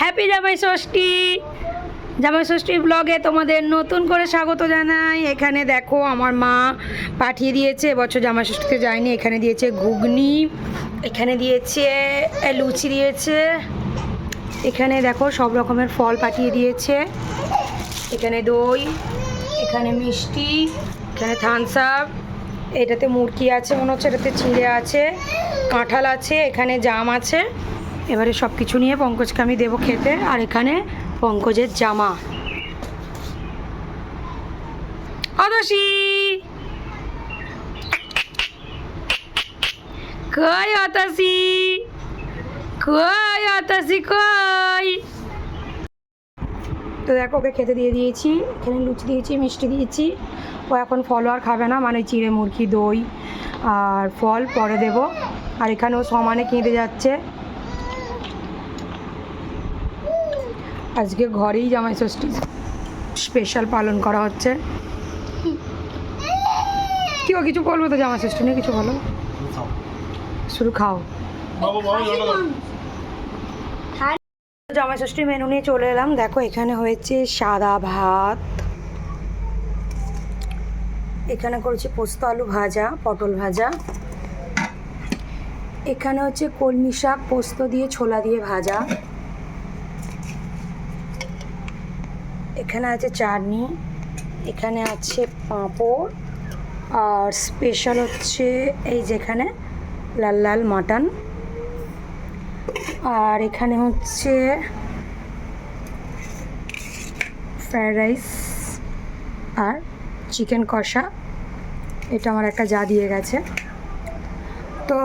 Happy জামাই ষষ্ঠী। জামাই ষষ্ঠীর ব্লগে তোমাদের নতুন করে স্বাগত জানাই। এখানে দেখো আমার মা পাঠিয়ে দিয়েছে, এবছর জামাই ষষ্ঠীতে যায়নি, এখানে দিয়েছে ঘুগনি, এখানে দিয়েছে লুচি দিয়েছে। এখানে দেখো সব রকমের ফল পাঠিয়ে দিয়েছে। এখানে দই, এখানে মিষ্টি, এখানে থামস আপ এটাতে মুরগি আছে মনে হচ্ছে, এটাতে চিড়ে আছে, কাঁঠাল আছে, এখানে জাম আছে। এবারে সব কিছু নিয়ে পঙ্কজকে আমি দেবো খেতে, আর এখানে পঙ্কজের জামা। অদসি কই অতসি? কই অতসি, কই? তো দেখো, ওকে খেতে দিয়ে দিয়েছি, এখানে লুচি দিয়েছি, মিষ্টি দিয়েছি। ও এখন ফল আর খাবে না মানে চিড়ে মুরগি, দই আর ফল পরে দেব। আর এখানে ও সমানে কেঁদে যাচ্ছে। আজকে ঘরেই জামাই ষষ্ঠী স্পেশাল পালন করা হচ্ছে। কি ও কিছু বলব তো জামাই ষষ্ঠী নিয়ে কিছু বলো? শুধু খাও। জামাই ষষ্ঠীর মেনু নিয়ে চলে এলাম। দেখো এখানে হয়েছে সাদা ভাত। এখানে করেছি পোস্ত আলু ভাজা পটল ভাজা। এখানে হচ্ছে কলমি শাক পোস্ত দিয়ে ছোলা দিয়ে ভাজা। এখানে আছে চাটনি, এখানে আছে পাঁপড়, আর স্পেশাল হচ্ছে এই যেখানে লাল লাল মাটন। আর এখানে হচ্ছে ফ্রায়েড রাইস আর চিকেন কষা। এটা আমার একটা যা দিয়ে গেছে। তো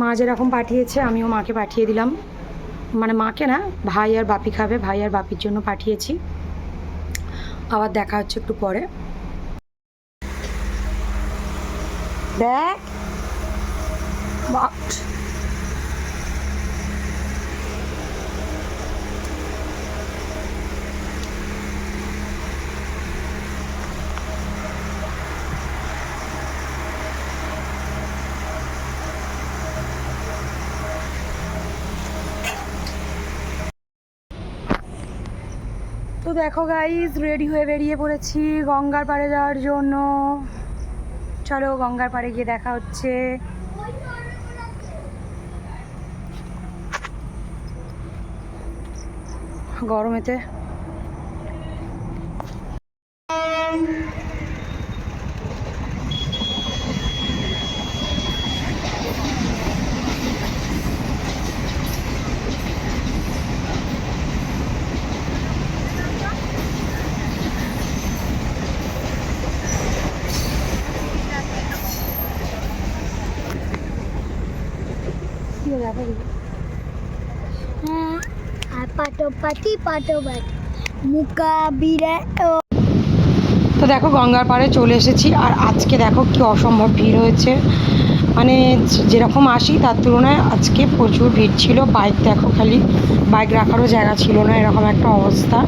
মা যেরকম পাঠিয়েছে, আমিও মাকে পাঠিয়ে দিলাম। মানে মাকে না, ভাই আর বাপি খাবে, ভাই আর বাপির জন্য পাঠিয়েছি। আবার দেখা হচ্ছে একটু পরে। দেখ। তো দেখো গাইজ রেডি হয়ে বেরিয়ে পড়েছি গঙ্গার পাড়ে যাওয়ার জন্য। চলো গঙ্গার পাড়ে গিয়ে দেখা হচ্ছে। গরমেতে হ্যাঁ তো দেখো গঙ্গার পাড়ে চলে এসেছি আর আজকে দেখো কি অসম্ভব ভিড় হয়েছে। মানে যেরকম আসি, তার তুলনায় আজকে প্রচুর ভিড় ছিল। বাইক দেখো খালি বাইক রাখারও জায়গা ছিল না, এরকম একটা অবস্থা।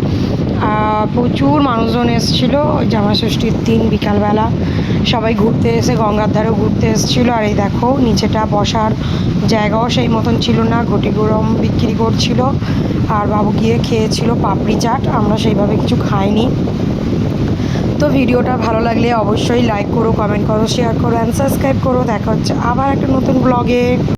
প্রচুর মানুষজন এসেছিল জামা ষষ্ঠীর দিন, বিকালবেলা। সবাই ঘুরতে এসে গঙ্গার ধারেও ঘুরতে এসেছিল। আর এই দেখো, নিচেটা বসার জায়গাও সেই মতন ছিল না। ঘটি গরম বিক্রি করছিল। আর বাবু গিয়ে খেয়েছিল পাপড়ি চাট। আমরা সেইভাবে কিছু খাইনি। তো ভিডিওটা ভালো লাগলে অবশ্যই লাইক করো কমেন্ট করো শেয়ার করো অ্যান্ড সাবস্ক্রাইব করো। দেখা হচ্ছে আবার একটা নতুন ব্লগে